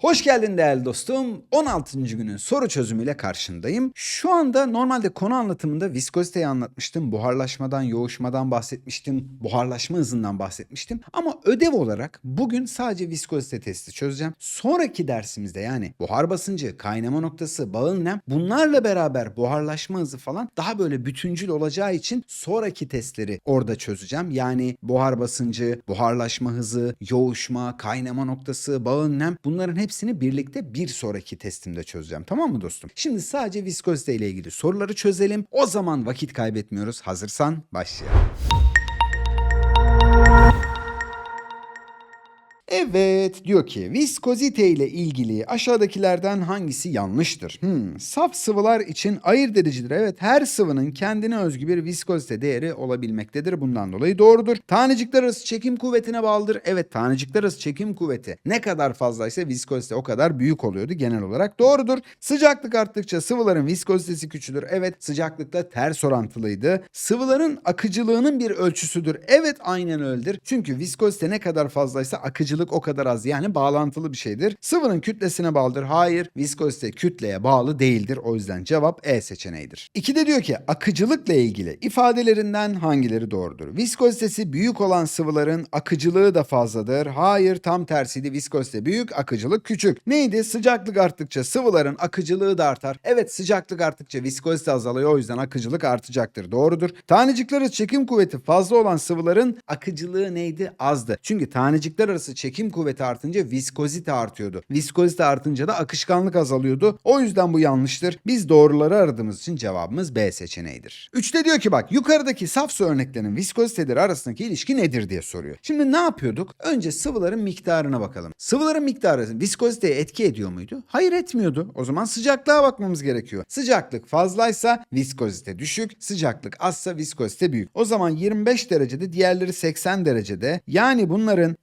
Hoş geldin değerli dostum. 16. günün soru çözümüyle karşındayım. Şu anda normalde konu anlatımında viskoziteyi anlatmıştım. Buharlaşmadan, yoğuşmadan bahsetmiştim. Buharlaşma hızından bahsetmiştim. Ama ödev olarak bugün sadece viskozite testi çözeceğim. Sonraki dersimizde yani buhar basıncı, kaynama noktası, bağın nem bunlarla beraber buharlaşma hızı falan daha böyle bütüncül olacağı için sonraki testleri orada çözeceğim. Yani buhar basıncı, buharlaşma hızı, yoğuşma, kaynama noktası, bağın nem bunların hepsini birlikte bir sonraki testimde çözeceğim. Tamam mı dostum? Şimdi sadece viskozite ile ilgili soruları çözelim. O zaman vakit kaybetmiyoruz. Hazırsan başlayalım. Evet diyor ki viskozite ile ilgili aşağıdakilerden hangisi yanlıştır? Hmm, saf sıvılar için ayırt edicidir. Evet her sıvının kendine özgü bir viskozite değeri olabilmektedir. Bundan dolayı doğrudur. Tanecikler arası çekim kuvvetine bağlıdır. Evet tanecikler arası çekim kuvveti ne kadar fazlaysa viskozite o kadar büyük oluyordu genel olarak. Doğrudur. Sıcaklık arttıkça sıvıların viskozitesi küçülür. Evet sıcaklıkla ters orantılıydı. Sıvıların akıcılığının bir ölçüsüdür. Evet aynen öyledir. Çünkü viskozite ne kadar fazlaysa akıcılık o kadar az. Yani bağlantılı bir şeydir. Sıvının kütlesine bağlıdır. Hayır. Viskozite kütleye bağlı değildir. O yüzden cevap E seçeneğidir. İki de diyor ki akıcılıkla ilgili ifadelerinden hangileri doğrudur? Viskozitesi büyük olan sıvıların akıcılığı da fazladır. Hayır tam tersiydi. Viskozite büyük, akıcılık küçük. Neydi? Sıcaklık arttıkça sıvıların akıcılığı da artar. Evet sıcaklık arttıkça viskozite azalıyor. O yüzden akıcılık artacaktır. Doğrudur. Tanecikler arası çekim kuvveti fazla olan sıvıların akıcılığı neydi? Azdı. Çünkü tanecikler arası çekim kuvveti artınca viskozite artıyordu. Viskozite artınca da akışkanlık azalıyordu. O yüzden bu yanlıştır. Biz doğruları aradığımız için cevabımız B seçeneğidir. Üçte diyor ki bak yukarıdaki saf su örneklerinin viskoziteleri arasındaki ilişki nedir diye soruyor. Şimdi ne yapıyorduk? Önce sıvıların miktarına bakalım. Sıvıların miktarı viskoziteye etki ediyor muydu? Hayır etmiyordu. O zaman sıcaklığa bakmamız gerekiyor. Sıcaklık fazlaysa viskozite düşük, sıcaklık azsa viskozite büyük. O zaman 25 derecede diğerleri 80 derecede. Yani bunların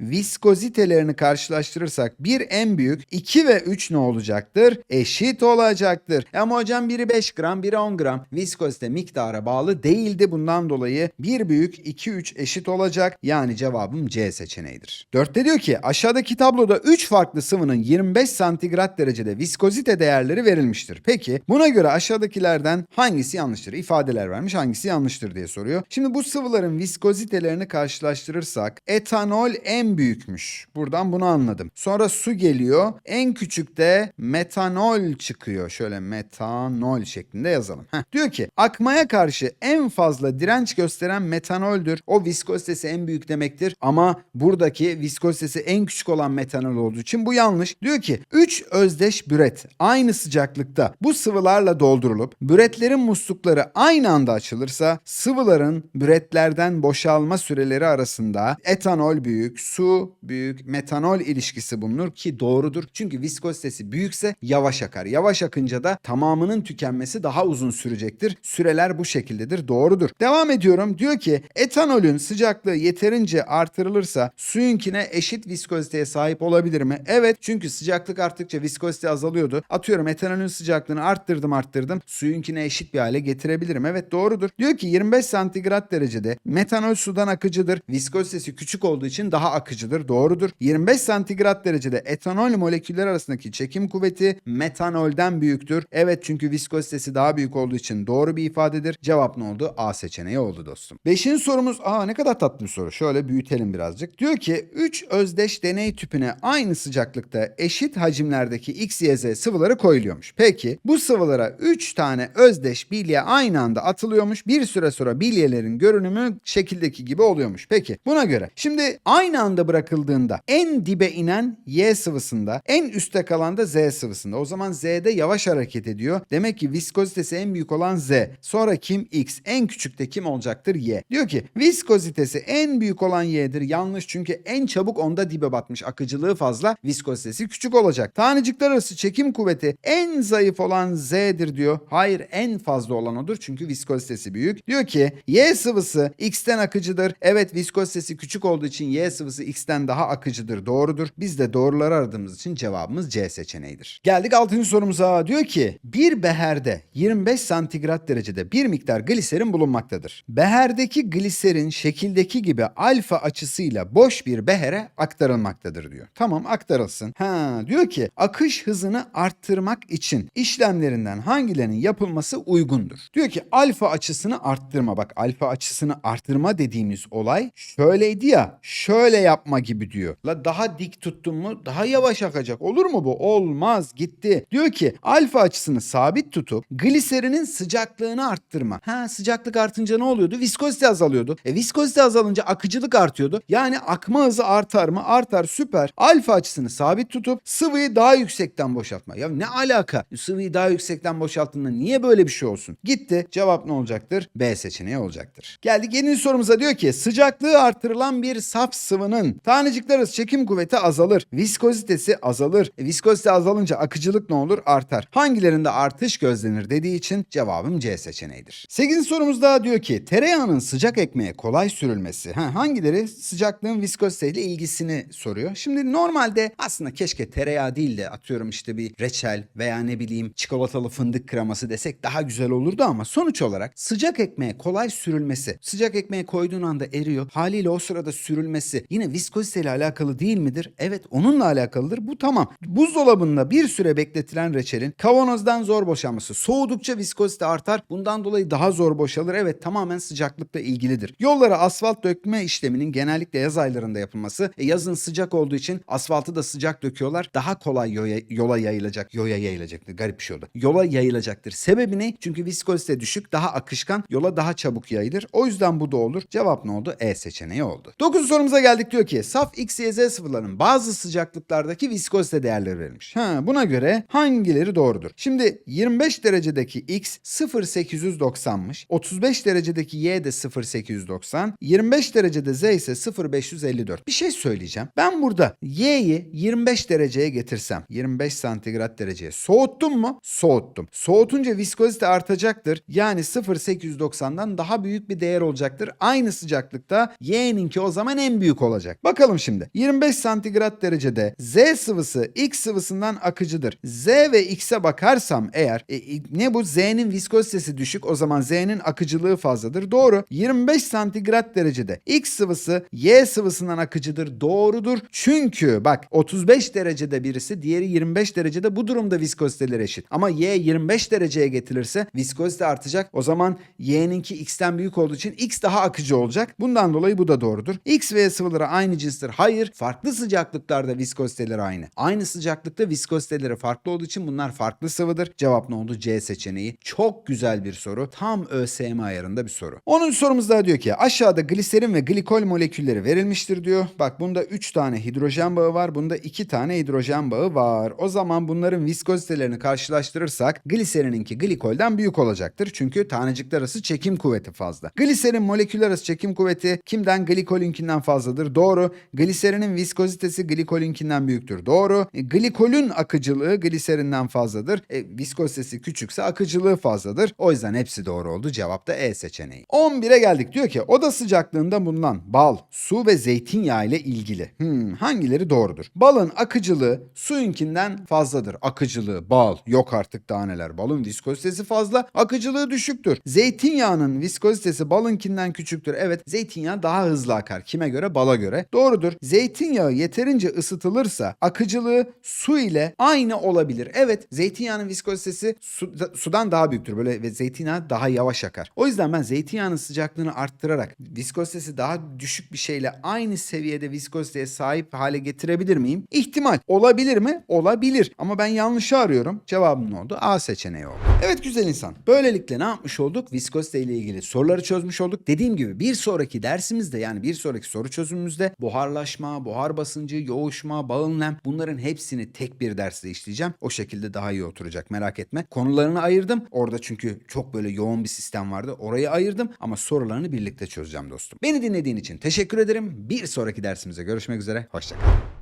viskozitelerini karşılaştırırsak bir en büyük 2 ve 3 ne olacaktır? Eşit olacaktır. Ama hocam biri 5 gram biri 10 gram. Viskozite miktara bağlı değildi. Bundan dolayı bir büyük 2 3 eşit olacak. Yani cevabım C seçeneğidir. 4'te diyor ki aşağıdaki tabloda 3 farklı sıvının 25 santigrat derecede viskozite değerleri verilmiştir. Peki buna göre aşağıdakilerden hangisi yanlıştır? İfadeler vermiş hangisi yanlıştır diye soruyor. Şimdi bu sıvıların viskozitelerini karşılaştırırsak etanol en büyükmüş. Buradan bunu anladım. Sonra su geliyor. En küçükte metanol çıkıyor. Şöyle metanol şeklinde yazalım. Heh. Diyor ki akmaya karşı en fazla direnç gösteren metanoldür. O viskozitesi en büyük demektir. Ama buradaki viskozitesi en küçük olan metanol olduğu için bu yanlış. Diyor ki 3 özdeş büret aynı sıcaklıkta bu sıvılarla doldurulup büretlerin muslukları aynı anda açılırsa sıvıların büretlerden boşalma süreleri arasında etanol büyük, su büyük, metanol ilişkisi bulunur ki doğrudur. Çünkü viskozitesi büyükse yavaş akar. Yavaş akınca da tamamının tükenmesi daha uzun sürecektir. Süreler bu şekildedir. Doğrudur. Devam ediyorum. Diyor ki etanolün sıcaklığı yeterince artırılırsa suyunkine eşit viskoziteye sahip olabilir mi? Evet. Çünkü sıcaklık arttıkça viskozite azalıyordu. Atıyorum etanolün sıcaklığını arttırdım arttırdım. Suyunkine eşit bir hale getirebilirim. Evet doğrudur. Diyor ki 25 santigrat derecede metanol sudan akıcıdır. Viskozitesi küçük olduğu için daha akıcıdır. Doğrudur. 25 santigrat derecede etanol moleküller arasındaki çekim kuvveti metanolden büyüktür. Evet çünkü viskozitesi daha büyük olduğu için doğru bir ifadedir. Cevap ne oldu? A seçeneği oldu dostum. Beşinci sorumuz aa ne kadar tatlı bir soru. Şöyle büyütelim birazcık. Diyor ki 3 özdeş deney tüpüne aynı sıcaklıkta eşit hacimlerdeki X, Y, Z sıvıları koyuluyormuş. Peki bu sıvılara 3 tane özdeş bilye aynı anda atılıyormuş. Bir süre sonra bilyelerin görünümü şekildeki gibi oluyormuş. Peki buna göre şimdi aynı anda bırakıldığında en dibe inen Y sıvısında en üstte kalan da Z sıvısında. O zaman Z'de yavaş hareket ediyor. Demek ki viskozitesi en büyük olan Z. Sonra kim? X. En küçük de kim olacaktır? Y. Diyor ki viskozitesi en büyük olan Y'dir. Yanlış çünkü en çabuk onda dibe batmış. Akıcılığı fazla. Viskozitesi küçük olacak. Tanecikler arası çekim kuvveti en zayıf olan Z'dir diyor. Hayır en fazla olan odur çünkü viskozitesi büyük. Diyor ki Y sıvısı X'ten akıcıdır. Evet viskozitesi küçük olduğu için Y sıvısı X'ten daha akıcı akıcıdır doğrudur. Biz de doğruları aradığımız için cevabımız C seçeneğidir. Geldik 6. sorumuza. Diyor ki bir beherde 25 santigrat derecede bir miktar gliserin bulunmaktadır. Beherdeki gliserin şekildeki gibi alfa açısıyla boş bir behere aktarılmaktadır diyor. Tamam aktarılsın. Ha diyor ki akış hızını arttırmak için işlemlerinden hangilerinin yapılması uygundur? Diyor ki alfa açısını arttırma. Bak alfa açısını arttırma dediğimiz olay şöyleydi ya şöyle yapma gibi diyor. La daha dik tuttun mu daha yavaş akacak. Olur mu bu? Olmaz gitti. Diyor ki alfa açısını sabit tutup gliserinin sıcaklığını arttırma. Ha sıcaklık artınca ne oluyordu? Viskozite azalıyordu. E viskozite azalınca akıcılık artıyordu. Yani akma hızı artar mı? Artar süper. Alfa açısını sabit tutup sıvıyı daha yüksekten boşaltma. Ya ne alaka? Sıvıyı daha yüksekten boşalttığında niye böyle bir şey olsun? Gitti. Cevap ne olacaktır? B seçeneği olacaktır. Geldik yeni sorumuza diyor ki sıcaklığı artırılan bir saf sıvının tanecikler arası çekim kuvveti azalır. Viskozitesi azalır. E, viskozite azalınca akıcılık ne olur? Artar. Hangilerinde artış gözlenir dediği için cevabım C seçeneğidir. 8. sorumuzda diyor ki tereyağının sıcak ekmeğe kolay sürülmesi. Ha, hangileri sıcaklığın viskoziteyle ilgisini soruyor. Şimdi normalde aslında keşke tereyağı değil de atıyorum işte bir reçel veya ne bileyim çikolatalı fındık kreması desek daha güzel olurdu ama sonuç olarak sıcak ekmeğe kolay sürülmesi. Sıcak ekmeğe koyduğun anda eriyor. Haliyle o sırada sürülmesi yine viskoziteyle alakalı değil midir? Evet onunla alakalıdır. Bu tamam. Buzdolabında bir süre bekletilen reçelin kavanozdan zor boşalması. Soğudukça viskozite artar. Bundan dolayı daha zor boşalır. Evet tamamen sıcaklıkla ilgilidir. Yollara asfalt dökme işleminin genellikle yaz aylarında yapılması. E, yazın sıcak olduğu için asfaltı da sıcak döküyorlar. Daha kolay yola, yola yayılacak. Yoya yayılacaktır. Garip bir şey oldu. Yola yayılacaktır. Sebebi ne? Çünkü viskozite düşük, daha akışkan, yola daha çabuk yayılır. O yüzden bu da olur. Cevap ne oldu? E seçeneği oldu. 9. sorumuza geldik diyor ki saf X, Y, Z sıvıların bazı sıcaklıklardaki viskozite değerleri verilmiş. Ha, buna göre hangileri doğrudur? Şimdi 25 derecedeki X 0.890'mış. 35 derecedeki Y de 0.890. 25 derecede Z ise 0.554. Bir şey söyleyeceğim. Ben burada Y'yi 25 dereceye getirsem 25 santigrat dereceye soğuttum mu? Soğuttum. Soğutunca viskozite artacaktır. Yani 0.890'dan daha büyük bir değer olacaktır. Aynı sıcaklıkta Y'ninki o zaman en büyük olacak. Bakalım şimdi. 25 santigrat derecede Z sıvısı X sıvısından akıcıdır. Z ve X'e bakarsam eğer e, e, ne bu Z'nin viskozitesi düşük o zaman Z'nin akıcılığı fazladır. Doğru. 25 santigrat derecede X sıvısı Y sıvısından akıcıdır. Doğrudur. Çünkü bak 35 derecede birisi diğeri 25 derecede bu durumda viskoziteleri eşit. Ama Y 25 dereceye getirilirse viskozite artacak. O zaman Y'ninki X'ten büyük olduğu için X daha akıcı olacak. Bundan dolayı bu da doğrudur. X ve Y sıvıları aynı cinstir. Hayır. Farklı sıcaklıklarda viskoziteleri aynı. Aynı sıcaklıkta viskoziteleri farklı olduğu için bunlar farklı sıvıdır. Cevap ne oldu? C seçeneği. Çok güzel bir soru. Tam ÖSYM ayarında bir soru. 10. sorumuz daha diyor ki aşağıda gliserin ve glikol molekülleri verilmiştir diyor. Bak bunda 3 tane hidrojen bağı var. Bunda 2 tane hidrojen bağı var. O zaman bunların viskozitelerini karşılaştırırsak gliserininki glikolden büyük olacaktır. Çünkü tanecikler arası çekim kuvveti fazla. Gliserin moleküller arası çekim kuvveti kimden glikolünkinden fazladır? Doğru. Gliserinin viskozitesi glikolünkinden büyüktür. Doğru. E, glikolün akıcılığı gliserinden fazladır. E, viskozitesi küçükse akıcılığı fazladır. O yüzden hepsi doğru oldu. Cevap da E seçeneği. 11'e geldik. Diyor ki oda sıcaklığında bulunan bal, su ve zeytinyağı ile ilgili. Hmm, hangileri doğrudur? Balın akıcılığı suyunkinden fazladır. Akıcılığı bal yok artık daha neler. Balın viskozitesi fazla, akıcılığı düşüktür. Zeytinyağının viskozitesi balınkinden küçüktür. Evet zeytinyağı daha hızlı akar. Kime göre? Bala göre. Doğrudur. Zeytinyağı yeterince ısıtılırsa akıcılığı su ile aynı olabilir. Evet zeytinyağının viskozitesi su- sudan daha büyüktür. Böyle ve zeytinyağı daha yavaş akar. O yüzden ben zeytinyağının sıcaklığını arttırarak viskozitesi daha düşük bir şeyle aynı seviyede viskoziteye sahip hale getirebilir miyim? İhtimal. Olabilir mi? Olabilir. Ama ben yanlışı arıyorum. Cevabım ne oldu? A seçeneği oldu. Evet güzel insan. Böylelikle ne yapmış olduk? Viskozite ile ilgili soruları çözmüş olduk. Dediğim gibi bir sonraki dersimizde yani bir sonraki soru çözümümüzde buharlaşma, buhar basıncı, yoğuşma, bağın nem bunların hepsini tek bir derste işleyeceğim. O şekilde daha iyi oturacak merak etme. Konularını ayırdım. Orada çünkü çok böyle yoğun bir sistem vardı. Orayı ayırdım ama sorularını birlikte çözeceğim dostum. Beni dinlediğin için teşekkür ederim. Bir sonraki dersimize görüşmek üzere. Hoşçakal.